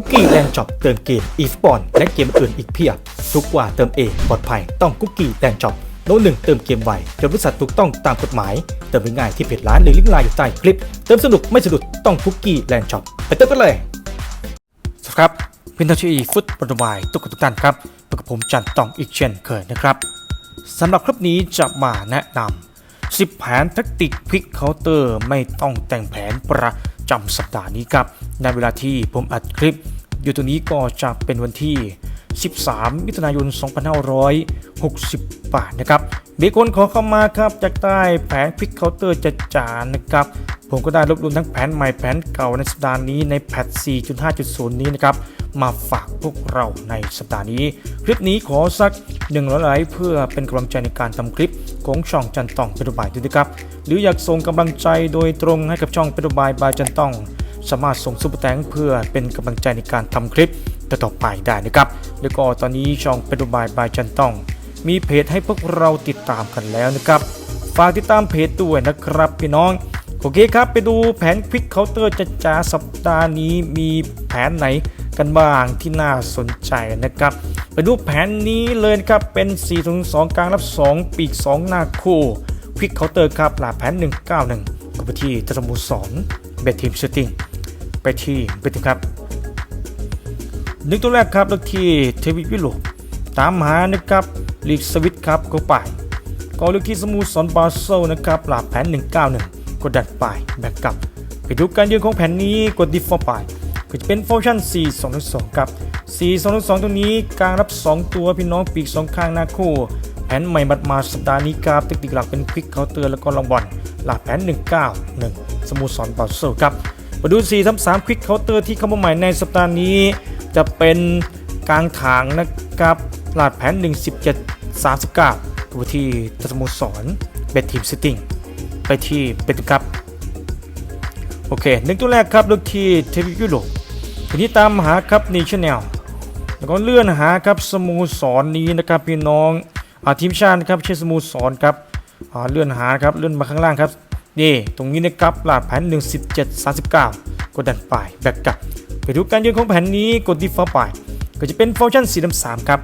คุกกี้แลนด์ช็อปเติมเกมอีฟบอลและเกมอื่นอีกเพียบ ทุกว่าเติมเองปลอดภัยต้องคุกกี้แลนด์ช็อปโน้ตหนึ่งเติมเกมไวจนบริษัทถูกต้องตามกฎหมาย เติมง่ายที่เพจร้านหรือลิงก์ไลน์อยู่ใต้คลิป เติมสนุกไม่สะดุดต้องคุกกี้แลนด์ช็อปไปเติมกันเลยสวัสดีครับพินทชีฟุตบอลวายทุกคนทุกท่านครับพบกับผมจันตองอีกเช่นเคยนะครับสำหรับคลิปนี้จะมาแนะนำ10 แผนแทคติกพลิกเคาน์เตอร์ไม่ต้องแต่งแผนประจำสัปดาห์นี้ครับ ในเวลาที่ผมอัดคลิป อยู่ตรงนี้ก็จะเป็นวันที่ 13 มิถุนายน 2568 นะครับมีคนขอเข้ามาครับจากใต้แผนพลิกเคาน์เตอร์จะจานนะครับ ผมก็ได้รวบรวมทั้งแผนใหม่แผนเก่าในสัปดาห์นี้ในแพท 4.5.0 นี้นะครับ มาฝากพวกเราในสัปดาห์นี้ คลิปนี้ขอสัก100ไลค์เพื่อเป็นกำลังใจในการทำคลิปของช่องจันตองเป็นรบายด้วยนะครับ หรืออยากส่งกำลังใจโดยตรงให้กับช่องเป็นรบายบายจันตอง สามารถส่งซุปเปอร์แตงเพื่อเป็นกำลังใจในการทำคลิปต่อไปได้นะครับ แล้วก็ตอนนี้ช่องเป็นบายบายจันตอง มีเพจให้พวกเราติดตามกันแล้วนะครับ ฝากติดตามเพจด้วยนะครับพี่น้อง โอเคครับไปดูแผนควิกเคาน์เตอร์จะจ้าสัปดาห์นี้มีแผนไหนกันบ้างที่น่าสนใจนะครับ ไปดูแผนนี้เลยครับเป็น4ถึง2กลางรับ 2 ปีก 2 หน้าคู่ควิกเคาน์เตอร์ครับหลาแผน 191ก็ไปที่ตะสมุสร เบททีมเซตติ้งไปที่เบททีมครับหนึ่งตัวแรกครับเลขที่เทวิวิโลตามหานะครับลีกสวิตครับก็ไปก็เลือกที่สมูสรบาเซลนะครับหลาแผน 191 กดดันไปแบ็กกลับไปดูการยืนของแผนนี้กดดิฟฟอร์ไปก็จะเป็นฟังก์ชั่น 4 2 2ครับ 4 2 2ตัวนี้กลางรับ 2 ตัวพี่น้องปีก 2 ข้างหน้าคู่ แผนใหม่บัดมาสัปดาห์นี้ครับเทคนิคหลักเป็นควิกเคาน์เตอร์แล้วก็ลองบอลหลักแผน 191 สโมูสรบาเซลครับมาดู4 3 3ควิกเคาน์เตอร์ที่เข้ามาใหม่ในสัปดาห์นี้ จะเป็นกลางถางนะครับหลาดแผน 117 39ก็ไปที่สโมสรเบททีมซิตติ้งไปที่เบทครับโอเคหนึ่งตัวแรกครับเลือกที่เทวิยุโรปทีนี้ตามหาครับนีชแนลแล้วก็เลื่อนหาครับสโมสรนนี้นะครับพี่น้องอาทีมชาตินะครับเช่สโมสรครับอ่าเลื่อนหาครับเลื่อนมาข้างล่างครับ นี่ตรงนี้นะครับหลาดแผน 117 39 กดดันไปแบ็กกลับ ไปดูการยืนของแผนนี้กดดีฟอลไปก็จะเป็นฟังก์ชันสีดำสามครับ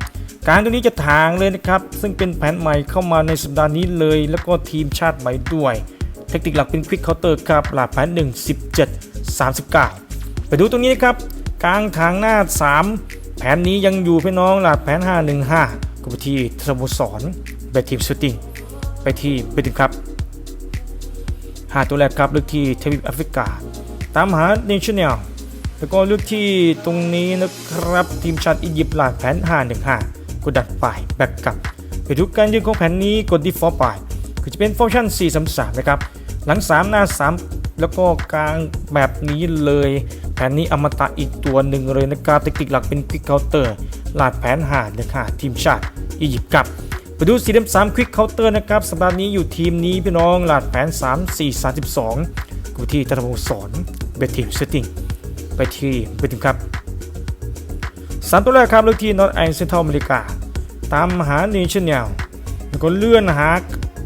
การตรงนี้จะทางเลยนะครับ ซึ่งเป็นแผนใหม่เข้ามาในสัปดาห์นี้เลย แล้วก็ทีมชาติใหม่ด้วย เทคนิคหลักเป็นควิกเคาน์เตอร์ครับหลักแผน 1 17 39 ไปดูตรงนี้นะครับกลางทางหน้า 3 แผนนี้ยังอยู่พี่น้องหลักแผน 515ก็ไปที่สโมสรไปทีมชูติงไปที่ไปถึงครับ หาตัวแรกครับเลือกที่ทวีปแอฟริกา ตามหาเนชั่นแนลแล้วก็เลือกที่ตรงนี้นะครับทีมชาติอียิปต์หลาดแผน 515 กดดันไปแบ็กกลับไปดูการยืนของแผนนี้กดดีฟอลไปก็จะเป็นฟังก์ชัน433 นะครับ หลัง 3 หน้า 3 แล้วก็กลางแบบนี้เลย แผนนี้อมตะอีกตัวหนึ่งเลยนะครับเทคนิคหลักเป็นควิกเคาน์เตอร์หลาดแผน5นะคะทีมชาติอียิปต์ครับ ไปดูสีดำสามควิกเคาน์เตอร์นะครับสัปดาห์นี้อยู่ทีมนี้พี่น้องหลาดแผน 3 4 32กูที่ตะมสอนเบททีมเซตติ้งไปที่ไปถึงครับสามตัวแรกครับเลือกที่นอตไอเซนทรัลอเมริกา ตามหาเนชั่นแนลแล้วก็เลื่อนหา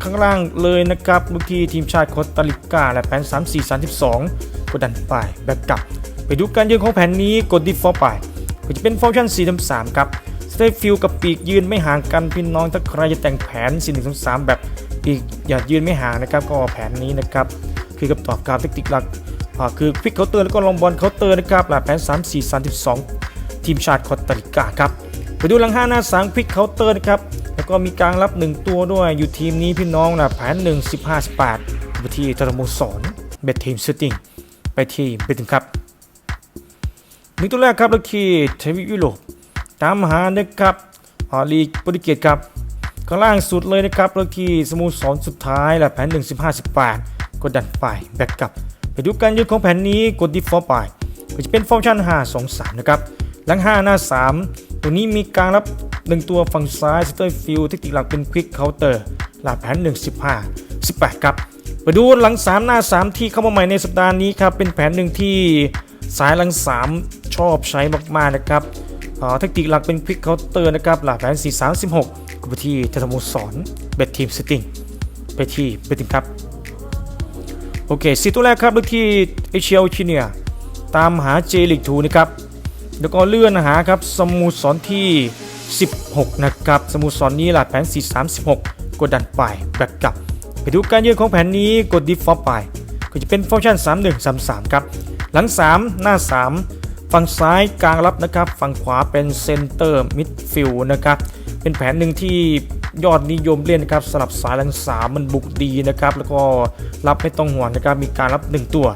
ข้างล่างเลยนะครับเลือกที่ทีมชาติโคสตาริกาและแผน 3 4 32กดดันไปแบ็กกลับ ไปดูการยืนของแผนนี้กดดิฟฟอลไปก็จะเป็นฟังก์ชัน4 3 3ครับ เตฟิลกับปีกยืนไม่ห่างกันพี่น้องถ้าใครจะแต่งแผน4 1 2 3 แบบปีกอย่ายืนไม่ห่างนะครับก็แผนนี้นะครับคือกับตอบการเทคนิคหลักคือควิกเคาน์เตอร์แล้วก็ลองบอลเคาน์เตอร์นะครับหลักแผน 3 4 32 ทีมชาติคอสตาริกาครับไปดูหลัง 5 หน้า3ควิกเคาน์เตอร์นะครับแล้วก็มีกลางรับ 1 ตัวด้วยอยู่ทีมนี้พี่น้องนะแผน 1 15 18ไปที่ตรมสอนเบททีมซูตติ้งไปที่เบทครับหนึ่งตัวแรกครับแล้วที่เทวิยุโรป ตามหานะครับอาลีกโปรตุเกสครับข้างล่างสุดเลยนะครับแล้วที่สโมุสรสุดท้ายหลักแผน 1 15 18กดดันไปแบ็กกลับไปดูการยืนของแผนนี้กด default ไปก็จะเป็นฟังก์ชั่น 5 2 3 นะครับ หลัง 5 หน้า 3 ตัวนี้มีการรับ 1 ตัวฝั่งซ้ายสเตอร์ฟิลเทคนิคหลักเป็น Quick Counter หลักแผน 1 15 18 ครับ ไปดูหลัง 3 หน้า 3 ที่เข้ามาใหม่ในสัปดาห์นี้ครับ เป็นแผนหนึ่งที่สายหลัง 3 ชอบใช้มากๆนะครับ เทคนิคหลักเป็น Quick Counter นะครับหลักแผน4 3 16ก็ไปที่เทสโมสอนเบททีม Setting ไปที่เบททีมครับ โอเคสีตัวแรกครับเลือกที่เอเชียโอชิเนียตามหาเจลิกทูนะครับแล้วก็เลื่อนหาครับสมุสรที่ 16 นะครับสมุสรนี้หลัดแผน 436 กดดันไปแบกกลับ ไปดูการยืนของแผนนี้กด default ไป ก็จะเป็นฟังก์ชัน 3133 ครับ หลัง 3 หน้า 3 ฝั่งซ้ายกลางรับนะครับ ฝั่งขวาเป็นเซนเตอร์มิดฟิลนะครับ เป็นแผนหนึ่งที่ยอดนิยมเล่นนะครับสลับสายลังสามมันบุกดีนะครับ แล้วก็รับไม่ต้องห่วงนะครับ มีการรับ 1 ตัว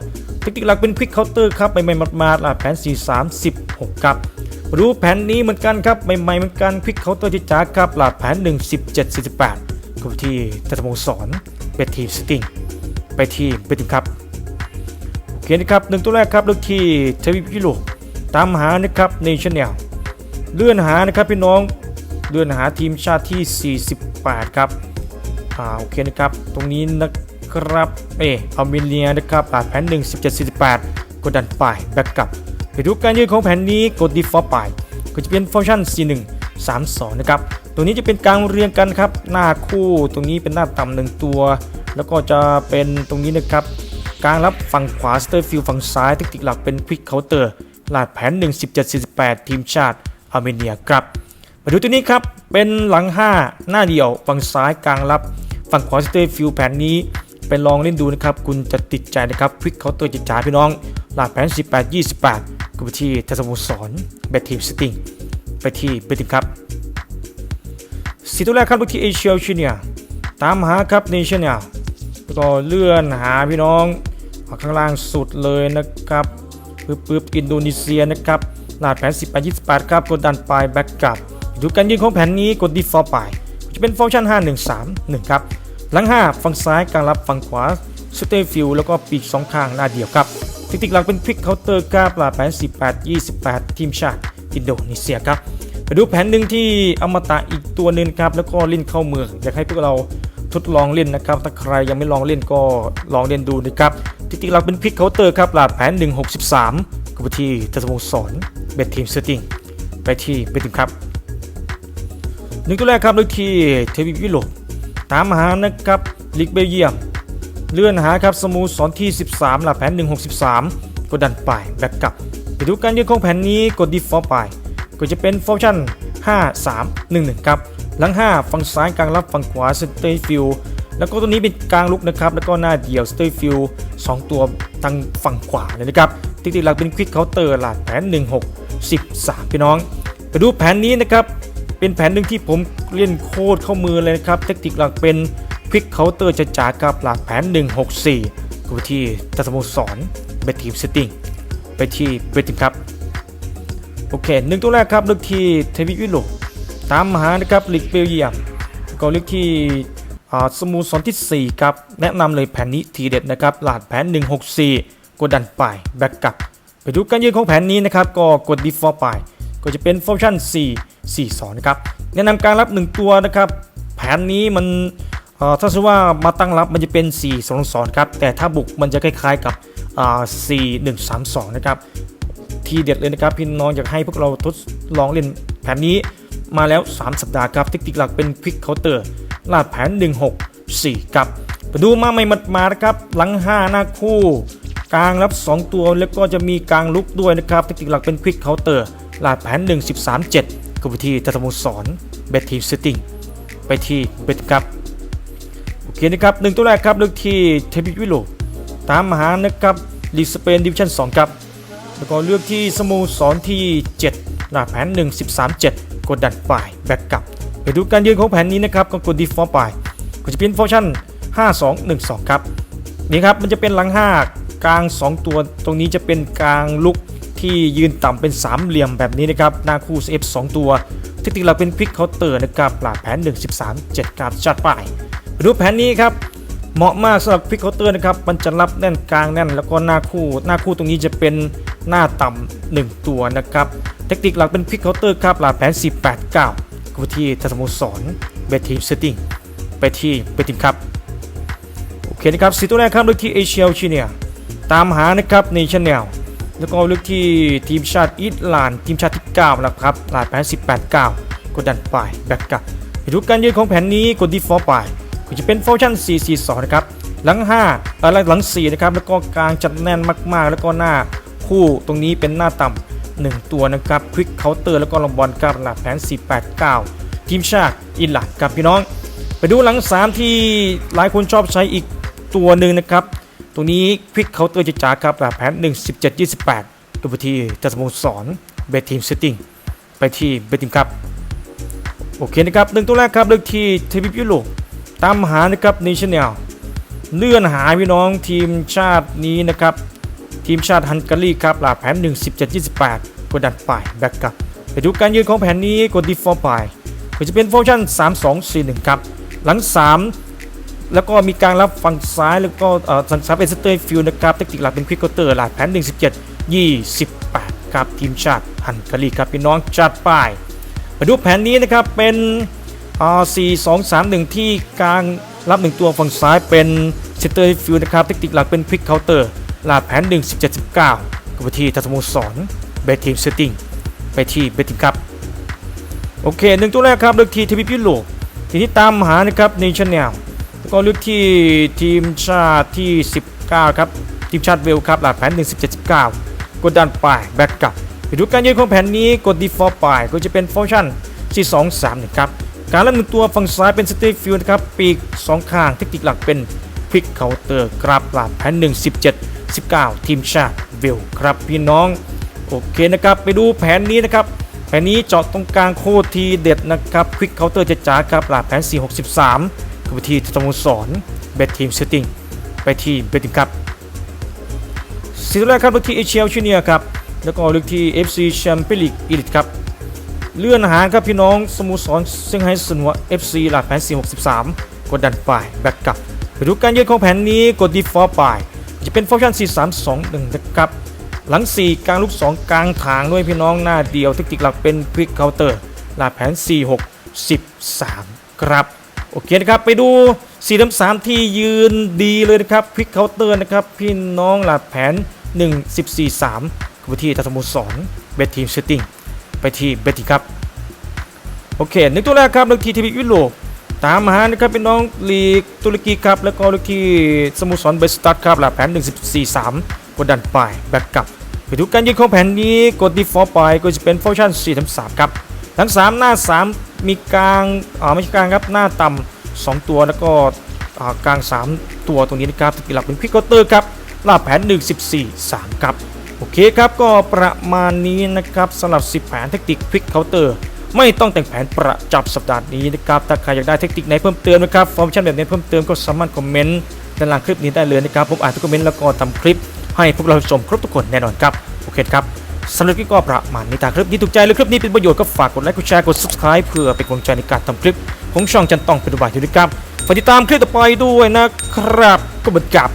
เทคนิคหลักเป็นควิกเคาน์เตอร์ครับใหม่ๆมาดๆอะแผน 4 3 16ครับรู้แผนนี้เหมือนกันครับใหม่ๆเหมือนกันควิกเคาน์เตอร์จ้าครับหลาดแผน 1 17 48ก็ที่ตัตมงสอนเป็นทีมสติงไปที่เป็นทีมครับโอเคนะครับหนึ่งตัวแรกครับเลือกที่ทวีปยุโรป ตามหานะครับในชแนลเลื่อนหานะครับพี่น้องเลื่อนหาทีมชาติที่ 48 ครับอ่าโอเคนะครับตรงนี้นะครับเอออาร์เมเนียนะครับแผน1 17 48 กดดันไปแบ็กกลับไปดูการยืนของแผนนี้กด default ไปก็จะเป็นฟังก์ชัน C1 32 นะครับ ตัวนี้จะเป็นการเรียงกันครับ หน้าคู่ตรงนี้เป็นหน้าต่ำหนึ่งตัว แล้วก็จะเป็นตรงนี้นะครับ กลางรับฝั่งขวาสเตอร์ฟิลฝั่งซ้ายเทคนิคหลักเป็นควิกเคาน์เตอร์ ลาดแผน1 17 48 ทีมชาติอาร์เมเนียครับมาดูตัวนี้ครับ เป็นหลัง 5 หน้าเดียว ฝั่งซ้ายกลางรับ ฝั่งขวาสเตอร์ฟิลแผนนี้ไปลองเล่นดูนะครับ คุณจะติดใจนะครับควิกเคาน์เตอร์จ๋าพี่น้องลาดแผน 18 28ก็ไปที่ทัศนสอนแบททีมสติงไปที่เบติมครับสีตัวแรกครับไปที่เอเชียชิเนียตามหาครับเนชั่นแนลแล้วก็เลื่อนหาพี่น้องข้างล่างสุดเลยนะครับ ปึ๊บปึ๊บอินโดนีเซียนะครับลาดแผน18 28 ครับ กดดันไปแบ็กกลับ ดูการยืนของแผนนี้กด default ไป จะเป็นฟังก์ชัน5131 ครับหลัง 5 ฝั่งซ้ายกลางรับฝั่งขวาสเตฟิลแล้วก็ปีกสองข้างหน้าเดียวครับเทคนิคหลักเป็นควิกเคาน์เตอร์ครับลาดแผน 18 28 ทีมชาติอินโดนีเซียครับไปดูแผนหนึ่งที่อมตะอีกตัวหนึ่งครับแล้วก็เล่นเข้าเมืองอยากให้พวกเราทดลองเล่นนะครับ ถ้าใครยังไม่ลองเล่นก็ลองเล่นดูนะครับ เทคนิคหลักเป็นควิกเคาน์เตอร์ครับหลาดแผน 163ก็ไปที่ทัศนสอนเบททีมเซตติ้งไปที่เบททีมครับหนึ่งตัวแรกครับเลือกที่เทวีปยุโรปตามหานะครับลีกเบลเยียม เลื่อนหาครับสมูสอนที่ 13หลักแผน 163 กดดันไปแบ็กกลับไปดูการยืนของแผนนี้กด default ไป ก็จะเป็นฟังก์ชัน5 3 1 1 ครับ หลัง 5 ฝั่งซ้ายกลางรับฝั่งขวาสเตย์ฟิล แล้วก็ตัวนี้เป็นกลางลุกนะครับ แล้วก็หน้าเดี่ยวสเตย์ฟิล2ตัวทางฝั่งขวาเลยนะครับติดๆหลักเป็นควิกเคาน์เตอร์หลักแผน 16 13 พี่น้องไปดูแผนนี้นะครับเป็นแผนหนึ่งที่ผมเล่นโคตรเข้ามือเลยนะครับเทคนิคหลักเป็นควิกเคาน์เตอร์จะจ๋ากับหลักแผน 164ก็ไปที่ตัสโมสรเบทีมเซตติ้งไปที่เบทีมครับโอเคหนึ่งตัวแรกครับเลือกที่เทวิยุโรปตามหานะครับลีกเบลเยียมก็เลือกที่ สมูสรที่ 4 ครับ แนะนำเลยแผนนี้ทีเด็ดนะครับหลาดแผน 164 กดดันไปแบ็กกลับ ไปดูการยืนของแผนนี้นะครับ ก็กด default ไป ก็จะเป็นฟังก์ชัน4 4 2 นะครับ แนะนำการรับ 1 ตัวนะครับ แผนนี้มันถ้าสมมติว่ามาตั้งรับมันจะเป็น 4 2 2 ครับ แต่ถ้าบุกมันจะคล้ายๆกับอ่า4 1 3 2 นะครับ ทีเด็ดเลยนะครับ พี่น้องอยากให้พวกเราทดลองเล่นแผนนี้มาแล้ว 3 สัปดาห์ครับเทคนิคหลักเป็นควิกเคาน์เตอร์ ลาดแผน 164 ครับไปดูมาใหม่ๆมานะครับ หลัง 5 หน้าคู่ กลางรับ 2 ตัวแล้วก็จะมีกลางลุกด้วยนะครับเทคนิคหลักเป็นควิกเคาน์เตอร์ลาดแผน 113 7ก็ไปที่ตัตมุสอนเบททีมเซตติ้งไปที่เบทครับโอเคนะครับหนึ่งตัวแรกครับเลือกที่เทปิวิโลตามมหานะครับลีสเปนดิวิชั่น2ครับแล้วก็เลือกที่สโมสรที่ 7 หน้าแผน 1 13 7 กดดันไปแบ็กกับ ไปดูการยืนของแผนนี้นะครับก็กด default ไปก็จะเป็นฟังก์ชัน5 2 1 2 ครับนี่ครับมันจะเป็นหลัง 5 กลาง 2 ตัว ตรงนี้จะเป็นกลางลุกที่ยืนต่ำเป็นสามเหลี่ยมแบบนี้นะครับหน้าคู่ F 2ตัวเทคนิคเราเป็นควิกเคาน์เตอร์นะครับหลาดแผน 1 13 7การจัดไปไปดูแผนนี้ครับเหมาะมากสำหรับควิกเคาน์เตอร์นะครับมันจะรับแน่นกลางแน่นแล้วก็หน้าคู่หน้าคู่ตรงนี้จะเป็นหน้าต่ำหนึ่งตัวนะครับเทคนิคหลักเป็นควิกเคาน์เตอร์ครับหลาแผน4 8 9ก็ ไปที่ทัศนโมสรเบทีมเซตติ้งไปที่เบทีมครับโอเคนะครับสีตัวแรกครับเลือกที่เอเชียชิเนียตามหานะครับในชแนลแล้วก็เลือกที่ทีมชาติอิตาลีทีมชาติที่9นะครับหลาดแผน18 9 กดดันไปแบ็กกลับไปดูการยืนของแผนนี้กด default ไปก็จะเป็นฟังก์ชัน442นะครับหลัง5เอ่อหลัง4นะครับแล้วก็กลางจัดแน่นมากๆ แล้วก็หน้าคู่ตรงนี้เป็นหน้าต่ำ 1 ตัวนะครับควิกเคาน์เตอร์แล้วก็ลองบอลกับหลักแผน 489 ทีมชาติอิหร่านครับพี่น้อง ไปดูหลัง 3 ที่หลายคนชอบใช้อีกตัวหนึ่งนะครับ ตรงนี้ควิกเคาน์เตอร์จะจ๋าครับหลักแผน 1 17 28ดูไปที่จัสโมสรเบทีมเซตติ้งไปที่เบทีมครับโอเคนะครับหนึ่งตัวแรกครับเลือกที่ทวีปยุโรปตามหานะครับในชแนลเลื่อนหาพี่น้องทีมชาตินี้นะครับ ทีมชาติฮังการีครับหลักแผน 1 17 28 กดดันไปแบ็กกลับไปดูการยืนของแผนนี้กดดีฟอร์ไปก็จะเป็นฟังก์ชัน3 2 4 1 ครับ หลัง 3 แล้วก็มีการรับฝั่งซ้ายแล้วก็เอ่อฝั่งซ้ายเป็นสเตอร์ฟิลนะครับเทคนิคหลักเป็นควิกเกอเตอร์หลักแผน 1 17 28 ครับทีมชาติฮังการีครับพี่น้องจัดปมายไปดูแผนนี้นะครับเป็นอ่า4 2 3 1 ที่กลางรับ 1 ตัวฝั่งซ้ายเป็นเซนเตอร์ฟิลนะครับเทคนิคหลักเป็นควิกเคาน์เตอร์ ลาดแผน1 17 19กับไปที่ทัศมูสอนเบทีมเซตติ้งไปที่เบทีมครับโอเคหนึ่งตัวแรกครับเลือกที่ทวีปยุโรปทีนี้ตามหานะครับในชแนลแล้วก็เลือกที่ทีมชาติที่ 19 ครับ ทีมชาติเวลครับหลักแผน 1 17 19 กดดันไปแบ็กกลับไปดูการยืนของแผนนี้กด default ไปก็จะเป็นฟังก์ชัน4 2 3นะครับการเล่นหนึ่งตัวฝั่งซ้ายเป็นสเตฟิลนะครับ ปีก 2 ข้างเทคนิคหลักเป็น พลิกเคาน์เตอร์ครับหลักแผน1 17 19 ทีมชาติเวลครับพี่น้อง โอเคนะครับ ไปดูแผนนี้นะครับ แผนนี้เจาะตรงกลางโคตรทีเด็ดนะครับควิกเคาน์เตอร์จะจ๋าครับหลักแผน 463กับที่สโมสรเบททีมเซตติ้งไปทีเบททีมครับสีตัวแรกครับเลือกที่เอเชียชิเนียครับแล้วก็เลือกที่ FC แชมเปี้ยนลีกอีลิทครับเลื่อนหางครับพี่น้องสโมสรเซี่ยงไฮ้สนว FC หลักแผน463 กดดันไปแบ็กกับ ไปดูการยืนของแผนนี้กด default ไป จะเป็นฟังก์ชัน4321 นะครับ หลัง 4 กลางลูก 2 กลางทางด้วยพี่น้องหน้าเดียวเทคนิคหลักเป็นควิกเคาน์เตอร์หลักแผน 4613 ครับ โอเคนะครับ ไปดู4ลำ3ที่ยืนดีเลยนะครับควิกเคาน์เตอร์นะครับ พี่น้องหลักแผน 1 14 3กับที่ทัศมุสรเบททีมเซตติ้งไปที่เบททีครับ โอเคหนึ่งตัวแรกครับเลือกที่ทีวียุโรป ตามหานะครับเป็นน้องลีกตุรกีครับ แล้วก็ลือกที่สโมุสรเบสตัดครับหลักแผน 143 กดดันไปแบ็กกลับไปดูการยิงของแผนนี้กด default ไปก็จะเป็นฟังก์ชัน4 3ครับ ทั้ง 3 หน้า 3 มีกลางอ่าไม่ใช่กลางครับหน้าต่ำ2ตัวแล้วก็อ่ากลาง 3 ตัวตรงนี้นะครับที่หลักเป็นพิกเตอร์ครับหลักแผน 114 3 ครับ โอเคครับก็ประมาณนี้นะครับสำหรับ 10 แผนเทคนิคพิกเคาน์เตอร์ ไม่ต้องแต่งแผนประจำสัปดาห์นี้นะครับถ้าใครอยากได้เทคนิคไหนเพิ่มเติมนะครับฟอร์มชั่นแบบไหนี้เพิ่มเติมก็สามารถคอมเมนต์ด้านล่างคลิปนี้ได้เลยนะครับผมอ่านทุกคอมเมนต์แล้วก็ทำคลิป ให้พวกเราชมครบทุกคนแน่นอนครับโอเคครับสำหรับคลิปก็ประมาณนี้ถ้าคลิปนี้ถูกใจหรือคลิปนี้เป็นประโยชน์ก็ฝากกดไลค์กดแชร์กด subscribe เพื่อเป็นกำลังใจในการทำคลิปของช่องจันต้องเป็นบายอยู่ด้วยครับฝากติดตามคลิปต่อไปด้วยนะครับก็เหมือนกับ